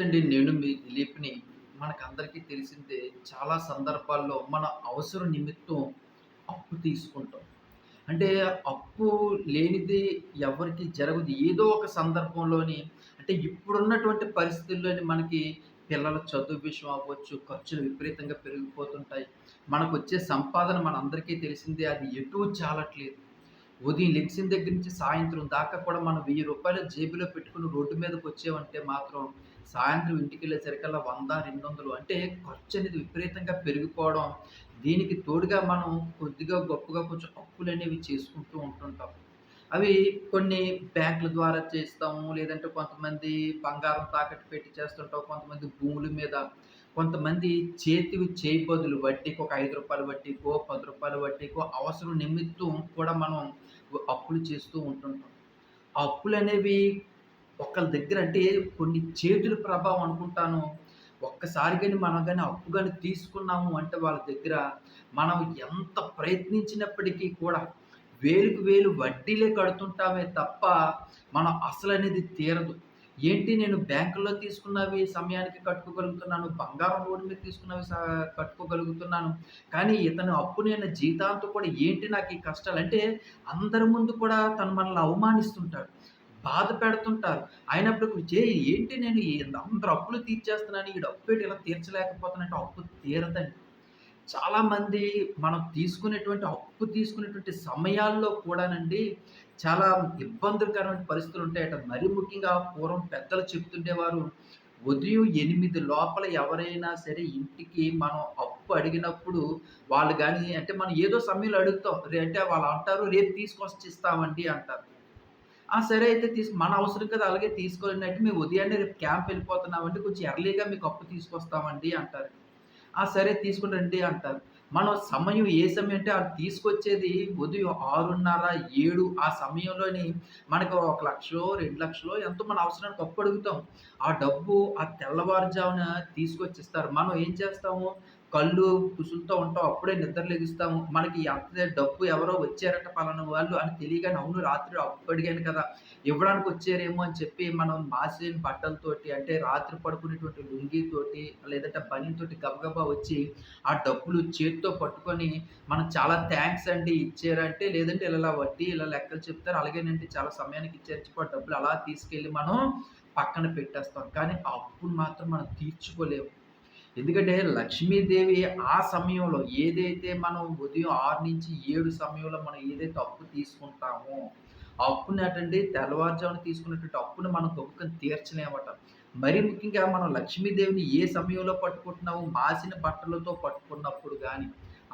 అండి నేను మీ దిలీప్‌ని. మనకందరికీ తెలిసిందే చాలా సందర్భాల్లో మన అవసరం నిమిత్తం అప్పు తీసుకుంటాం. అంటే అప్పు లేనిది ఎవరికీ జరగదు. ఏదో ఒక సందర్భంలోని అంటే ఇప్పుడున్నటువంటి పరిస్థితుల్లోని మనకి పిల్లల చదువు విషయం అవ్వచ్చు, ఖర్చులు విపరీతంగా పెరిగిపోతుంటాయి. మనకొచ్చే సంపాదన మనందరికీ తెలిసిందే అది ఎటూ చాలట్లేదు. ఉదయం లెగిసిన దగ్గర నుంచి సాయంత్రం దాకా కూడా మనం వెయ్యి రూపాయలు జేబులో పెట్టుకుని రోడ్డు మీదకి వచ్చేవంటే మాత్రం సాయంత్రం ఇంటికి వెళ్ళేసరికల్లా వంద రెండు వందలు అంటే ఖర్చు అనేది విపరీతంగా పెరిగిపోవడం. దీనికి తోడుగా మనం కొద్దిగా గొప్పగా కొంచెం అప్పులు అనేవి చేసుకుంటూ ఉంటుంటాం. అవి కొన్ని బ్యాంకుల ద్వారా చేస్తాము. లేదంటే కొంతమంది బంగారం తాకట్టు పెట్టి చేస్తుంటాం. కొంతమంది భూముల మీద, కొంతమంది చేతివి చేయి బదులు వడ్డీకి ఒక ఐదు రూపాయలు వడ్డీకో, పది రూపాయలు వడ్డీకో అవసరం నిమిత్తం కూడా మనం అప్పులు చేస్తూ ఉంటుంటాం. ఆ అప్పులనేవి ఒకళ్ళ దగ్గర అంటే కొన్ని చేతుల ప్రభావం అనుకుంటాను. ఒక్కసారి కానీ మనం కానీ అప్పు కానీ తీసుకున్నాము అంటే వాళ్ళ దగ్గర మనం ఎంత ప్రయత్నించినప్పటికీ కూడా వేలుకు వేలు వడ్డీలే కడుతుంటామే తప్ప మనం అసలు అనేది తీరదు. ఏంటి నేను బ్యాంకులో తీసుకున్నవి సమయానికి కట్టుకోగలుగుతున్నాను. బంగారం లోన్ మీద తీసుకున్నవి కట్టుకోగలుగుతున్నాను. కానీ ఇతను అప్పు నేను జీవితాంతం కూడా ఏంటి నాకు ఈ కష్టాలు అంటే అందరి ముందు కూడా తను మనల్ని అవమానిస్తుంటాడు. బాధ పెడుతుంటారు. అయినప్పటికి చే ఏంటి నేను అందరూ అందరు అప్పులు తీర్చేస్తున్నాను. ఈడు అప్పేటి ఇలా తీర్చలేకపోతున్నట్టు అప్పు తీరదండి. చాలామంది మనం తీసుకునేటువంటి అప్పు తీసుకునేటువంటి సమయాల్లో కూడానండి చాలా ఇబ్బందికరమైన పరిస్థితులు ఉంటాయట మరి ముఖ్యంగా పూర్వం పెద్దలు చెప్తుండేవారు. ఉదయం ఎనిమిది లోపల ఎవరైనా సరే ఇంటికి మనం అప్పు అడిగినప్పుడు వాళ్ళు కానీ అంటే మనం ఏదో సమయంలో అడుగుతాం. రే అంటే వాళ్ళు అంటారు, "రేపు తీసుకొచ్చి ఇస్తామండి" అంటారు. ఆ! సరే అయితే తీసు మన అవసరం కదా! అలాగే తీసుకోండి మేము ఉదయాన్నే రేపు క్యాంప్ వెళ్ళిపోతున్నామండి. కొంచెం ఎర్లీగా మీకు అప్పు తీసుకొస్తామండి అంటారు. ఆ! సరే తీసుకుని రండి అంటారు. మనం సమయం ఏ సమయం అంటే అది తీసుకొచ్చేది ఉదయం 6:30, 7 ఆ సమయంలోని మనకు ఒక లక్షలో రెండు లక్షలో ఎంతో మన అవసరానికి అప్పు అడుగుతాం. ఆ డబ్బు ఆ తెల్లవారుజామున తీసుకొచ్చిస్తారు. మనం ఏం చేస్తాము? కళ్ళు కుసులుతూ ఉంటాం. అప్పుడే నిద్ర లెగుస్తాము. మనకి ఎంత డబ్బు ఎవరో వచ్చారట పలానా వాళ్ళు అని తెలియగానే అవును రాత్రి అప్పు అడిగాను కదా! ఇవ్వడానికి వచ్చారేమో అని చెప్పి మనం మాసిన బట్టలతోటి అంటే రాత్రి పడుకునేటువంటి లుంగితోటి లేదంటే బనితోటి గబగబా వచ్చి ఆ డబ్బులు చేతితో పట్టుకొని మనం చాలా థ్యాంక్స్ అండి ఇచ్చారంటే లేదంటే ఇలా వడ్డీ ఇలా లెక్కలు చెప్తారు. అలాగేనండి చాలా సమయానికి ఇచ్చారు చెప్పి ఆ డబ్బులు అలా తీసుకెళ్ళి మనం పక్కన పెట్టేస్తాం. కానీ ఆ అప్పును మాత్రం మనం తీర్చుకోలేము. ఎందుకంటే లక్ష్మీదేవి ఆ సమయంలో ఏదైతే మనం ఉదయం 6-7 సమయంలో మనం ఏదైతే అప్పు తీసుకుంటామో, ఆ అప్పునేటండి తెల్లవారుజామున తీసుకున్నటువంటి అప్పును మనం గబుక్కన తీర్చలేమట. మరి ముఖ్యంగా మనం లక్ష్మీదేవిని ఏ సమయంలో పట్టుకుంటున్నామో మాసిన బట్టలతో పట్టుకున్నప్పుడు కానీ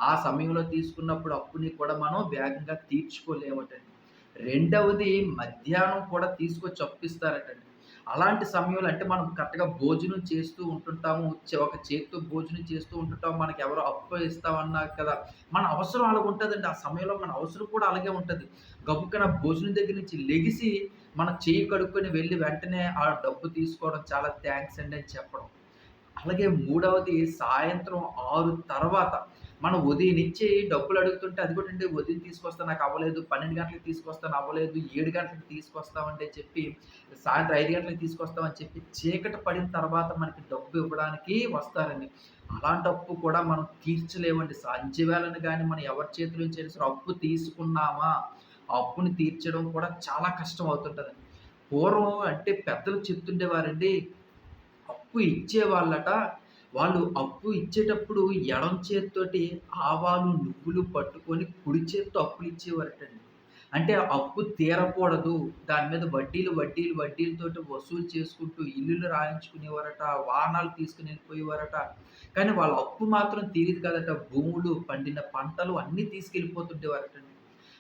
ఆ సమయంలో తీసుకున్నప్పుడు అప్పుని కూడా మనం వేగంగా తీర్చుకోలేమటండి. రెండవది మధ్యాహ్నం కూడా తీసుకొచ్చి అప్పిస్తారటండి. అలాంటి సమయంలో అంటే మనం కరెక్ట్‌గా భోజనం చేస్తూ ఉంటుంటాము. ఒక చేత్తో భోజనం చేస్తూ ఉంటుంటాం. ఎవరో అప్పు ఇస్తామన్నా కదా! మన అవసరం అలాగుంటదండి. ఆ సమయంలో మన అవసరం కూడా అలాగే ఉంటుంది గబుక్కన భోజనం దగ్గర నుంచి లెగిసి మన చేయి కడుక్కొని వెళ్ళి వెంటనే ఆ డబ్బు తీసుకోవడం చాలా థ్యాంక్స్ అండి అని చెప్పడం. అలాగే మూడవది సాయంత్రం ఆరు తర్వాత మనం ఉదయం ఇచ్చి డబ్బులు అడుగుతుంటే అది కూడా అంటే ఉదయం తీసుకొస్తాను నాకు అవ్వలేదు. 12 గంటలకు తీసుకొస్తాను అవ్వలేదు. ఏడు గంటలకు తీసుకొస్తామంటే చెప్పి సాయంత్రం ఐదు గంటలకు తీసుకొస్తామని చెప్పి చీకటి పడిన తర్వాత మనకి డబ్బు ఇవ్వడానికి వస్తారండి. అలాంటి అప్పు కూడా మనం తీర్చలేమండి. సంధ్యవేళన కానీ మనం ఎవరి చేతిలో నుంచి అయినా సరే అప్పు తీసుకున్నామా, ఆ అప్పుని తీర్చడం కూడా చాలా కష్టం అవుతుంటదండి. పూర్వం అంటే పెద్దలు చెప్తుండేవారండి అప్పు ఇచ్చేవాళ్ళట. వాళ్ళు అప్పు ఇచ్చేటప్పుడు ఎడమ చేత్తోటి ఆవాలు, నువ్వులు పట్టుకొని కుడి చేత్తో అప్పులిచ్చేవారటండి. అంటే అప్పు తీరకూడదు. దాని మీద వడ్డీలు, వడ్డీలు, వడ్డీలతోటి వసూలు చేసుకుంటూ ఇల్లులు రాయించుకునేవారట. వాహనాలు తీసుకుని వెళ్ళిపోయేవారట. కానీ వాళ్ళ అప్పు మాత్రం తీరేది కదట భూములు, పండిన పంటలు అన్నీ తీసుకెళ్ళిపోతుండేవారటండి.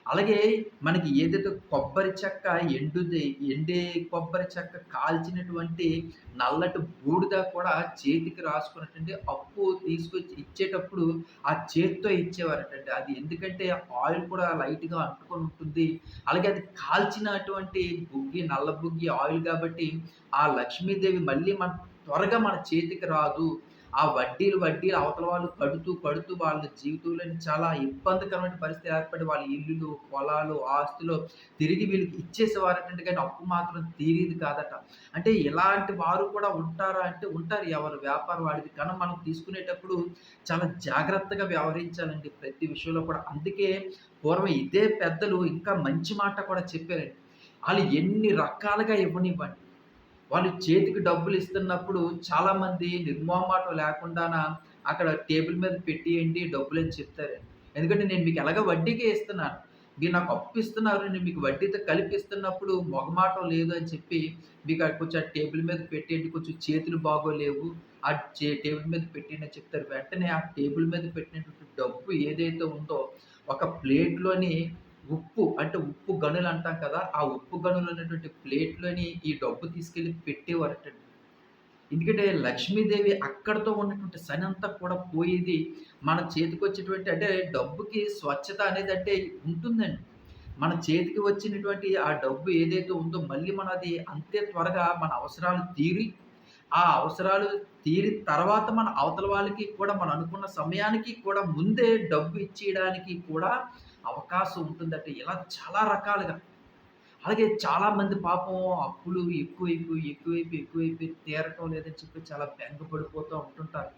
అలాగే మనకి ఏదైతే కొబ్బరి చెక్క ఎండుది ఎండే కొబ్బరి చెక్క కాల్చినటువంటి నల్లటి బూడిద కూడా చేతికి రాసుకున్నటువంటి అప్పు తీసుకొచ్చి ఇచ్చేటప్పుడు ఆ చేత్తో ఇచ్చేవారటండి. అది ఎందుకంటే ఆయిల్ కూడా లైట్‌గా అంటుకొని ఉంటుంది. అలాగే అది కాల్చినటువంటి బుగ్గి నల్ల బుగ్గి ఆయిల్ కాబట్టి ఆ లక్ష్మీదేవి మళ్ళీ మన త్వరగా మన చేతికి రాదు. ఆ వడ్డీలు వడ్డీలు అవతల వాళ్ళు కడుతూ కడుతూ వాళ్ళ జీవితంలో చాలా ఇబ్బందికరమైన పరిస్థితి ఏర్పడి వాళ్ళ ఇల్లులు పొలాలు ఆస్తులు తిరిగి వీళ్ళకి ఇచ్చేసేవారటండి కానీ అప్పు మాత్రం తీరేది కాదట. అంటే ఇలాంటి వారు కూడా ఉంటారా అంటే ఉంటారు. ఎవరు వ్యాపారం వాడిది. కానీ మనం తీసుకునేటప్పుడు చాలా జాగ్రత్తగా వ్యవహరించాలండి ప్రతి విషయంలో కూడా. అందుకే పూర్వం ఇదే పెద్దలు ఇంకా మంచి మాట కూడా చెప్పారండి. వాళ్ళు ఎన్ని రకాలుగా ఇవ్వనివ్వండి. వాళ్ళు చేతికి డబ్బులు ఇస్తున్నప్పుడు చాలామంది నిర్మోహమాటం లేకుండాన అక్కడ టేబుల్ మీద పెట్టియండి డబ్బులు అని చెప్తారండి. ఎందుకంటే నేను మీకు ఎలాగ వడ్డీకే ఇస్తున్నాను. మీరు నాకు అప్పు ఇస్తున్నారు నేను మీకు వడ్డీతో కలిపిస్తున్నప్పుడు మొగమాటం లేదు అని చెప్పి మీకు అక్కడ కొంచెం టేబుల్ మీద పెట్టేయండి కొంచెం చేతులు బాగోలేవు ఆ చే టేబుల్ మీద పెట్టండి అని చెప్తారు. వెంటనే ఆ టేబుల్ మీద పెట్టినటువంటి డబ్బు ఏదైతే ఉందో ఒక ప్లేట్లోని ఉప్పు అంటే ఉప్పు గనులు అంటాం కదా ఆ ఉప్పు గనులు అనేటువంటి ప్లేట్లోని ఈ డబ్బు తీసుకెళ్ళి పెట్టేవారట. ఎందుకంటే లక్ష్మీదేవి అక్కడితో ఉన్నటువంటి శని అంతా కూడా పోయేది మన చేతికి వచ్చేటువంటి అంటే డబ్బుకి స్వచ్ఛత అనేది అంటే ఉంటుందండి. మన చేతికి వచ్చినటువంటి ఆ డబ్బు ఏదైతే ఉందో మళ్ళీ మనది అంతే త్వరగా మన అవసరాలు తీరి ఆ అవసరాలు తీరిన తర్వాత మన అవతల వాళ్ళకి కూడా మనం అనుకున్న సమయానికి కూడా ముందే డబ్బు ఇచ్చేయడానికి కూడా అవకాశం ఉంటుందంటే ఇలా చాలా రకాలుగా. అలాగే చాలామంది పాపం అప్పులు ఎక్కువైపోయి ఎక్కువైపోయి ఎక్కువైపోయి తీరటం లేదని చెప్పి చాలా బెంగపడిపోతూ ఉంటుంటారు.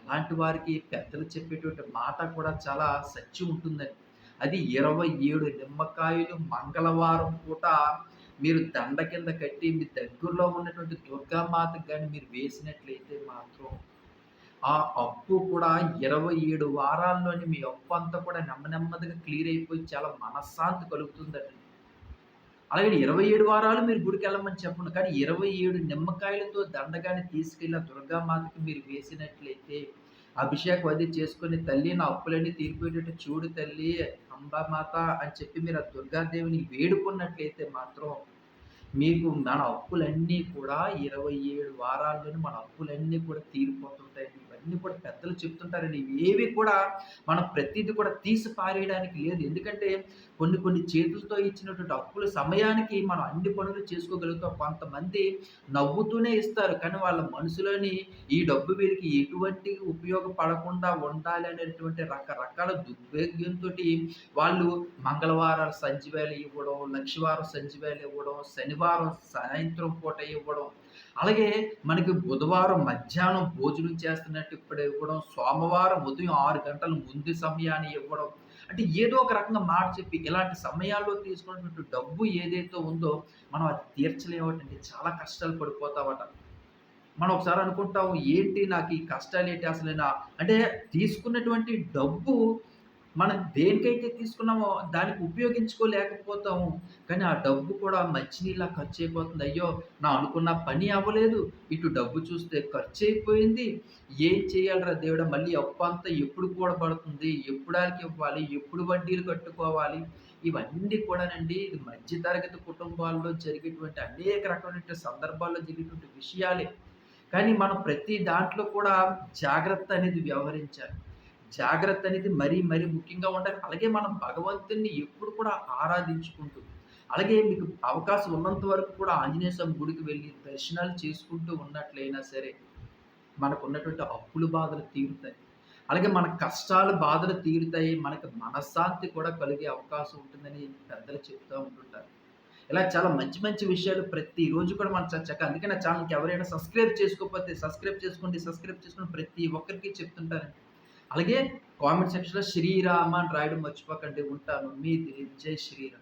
అలాంటి వారికి పెద్దలు చెప్పేటువంటి మాట కూడా చాలా సత్యం ఉంటుందండి. అది ఇరవై ఏడు నిమ్మకాయలు మంగళవారం పూట మీరు దండ కింద కట్టి మీ దగ్గరలో ఉన్నటువంటి దుర్గామాతకు కానీ మీరు వేసినట్లయితే మాత్రం ఆ అప్పు కూడా ఇరవై ఏడు వారాల్లోని మీ అప్పు అంతా కూడా నెమ్మ నెమ్మదిగా క్లియర్ అయిపోయి చాలా మనశ్శాంతి కలుగుతుందండి. అలాగే ఇరవై ఏడు వారాలు మీరు గుడికి వెళ్ళమని చెప్పండి కానీ ఇరవై ఏడు నిమ్మకాయలతో దండగాని తీసుకెళ్ళి ఆ దుర్గామాతకి మీరు వేసినట్లయితే అభిషేకం అది చేసుకుని తల్లి నా అప్పులన్నీ తీరిపోయేటట్టు చూడు తల్లి అంబామాత అని చెప్పి మీరు ఆ దుర్గాదేవిని వేడుకున్నట్లయితే మాత్రం మీకు మన అప్పులన్నీ కూడా ఇరవై ఏడు వారాల్లోనే మన అప్పులన్నీ కూడా తీరిపోతుంటాయండి. ఇవన్నీ కూడా పెద్దలు చెప్తుంటారండి. ఏవి కూడా మనం ప్రతిదీ కూడా తీసి పారేయడానికి లేదు. ఎందుకంటే కొన్ని కొన్ని చేతులతో ఇచ్చినటువంటి అప్పుల సమయానికి మనం అన్ని పనులు చేసుకోగలుగుతాం. కొంతమంది నవ్వుతూనే ఇస్తారు. కానీ వాళ్ళ మనసులోని ఈ డబ్బు వీరికి ఎటువంటి ఉపయోగపడకుండా ఉండాలి అనేటువంటి రకరకాల దుర్భేగ్యంతో వాళ్ళు మంగళవారాలు సంచివేలు ఇవ్వడం లక్షవారం సంచివేలు ఇవ్వడం శనివారం సాయంత్రం పూట ఇవ్వడం అలాగే మనకి బుధవారం మధ్యాహ్నం భోజనం చేస్తున్నట్టు ఇప్పుడు ఇవ్వడం సోమవారం ఉదయం ఆరు గంటల ముందు సమయాన్ని ఇవ్వడం అంటే ఏదో ఒక రకంగా మాట చెప్పి ఇలాంటి సమయాల్లో తీసుకున్నటువంటి డబ్బు ఏదైతే ఉందో మనం అది తీర్చలేవటండి. చాలా కష్టాలు పడిపోతామట మనం ఒకసారి అనుకుంటాం ఏంటి నాకు ఈ కష్టాలు ఏంటి అసలు అంటే తీసుకున్నటువంటి డబ్బు మనం దేనికైతే తీసుకున్నామో దానికి ఉపయోగించుకోలేకపోతాము. కానీ ఆ డబ్బు కూడా మంచినీళ్ళ ఖర్చు అయిపోతుంది అయ్యో నా అనుకున్న పని అవ్వలేదు. ఇటు డబ్బు చూస్తే ఖర్చు అయిపోయింది ఏం చేయాలరా దేవుడా? మళ్ళీ అప్పు అంతా ఎప్పుడు కూడా పడుతుంది. ఎప్పుడానికి ఇవ్వాలి? ఎప్పుడు వడ్డీలు కట్టుకోవాలి? ఇవన్నీ కూడానండి ఇది మధ్యతరగతి కుటుంబాల్లో జరిగేటువంటి అనేక రకమైన సందర్భాల్లో జరిగేటువంటి విషయాలే. కానీ మనం ప్రతి దాంట్లో కూడా జాగ్రత్త అనేది వ్యవహరించాలి. జాగ్రత్త అనేది మరీ మరీ ముఖ్యంగా ఉండాలి. అలాగే మనం భగవంతుని ఎప్పుడు కూడా ఆరాధించుకుంటూ అలాగే మీకు అవకాశం ఉన్నంత వరకు కూడా ఆంజనేయ స్వామి గుడికి వెళ్ళి దర్శనాలు చేసుకుంటూ ఉన్నట్లయినా సరే మనకు ఉన్నటువంటి అప్పులు బాధలు తీరుతాయి. అలాగే మన కష్టాలు బాధలు తీరుతాయి. మనకి మనశ్శాంతి కూడా కలిగే అవకాశం ఉంటుందని పెద్దలు చెప్తూ ఉంటుంటారు. ఇలా చాలా మంచి మంచి విషయాలు ప్రతిరోజు కూడా మనం చచ్చాక అందుకే నా ఛానల్కి ఎవరైనా సబ్స్క్రైబ్ చేసుకోకపోతే సబ్స్క్రైబ్ చేసుకోండి సబ్స్క్రైబ్ చేసుకుని ప్రతి ఒక్కరికి చెప్తుంటారండి అలాగే కామెంట్ సెక్షన్లో శ్రీరామ అని రాయడం మర్చిపోకండి ఉంటాను. మీ జై శ్రీరామ్.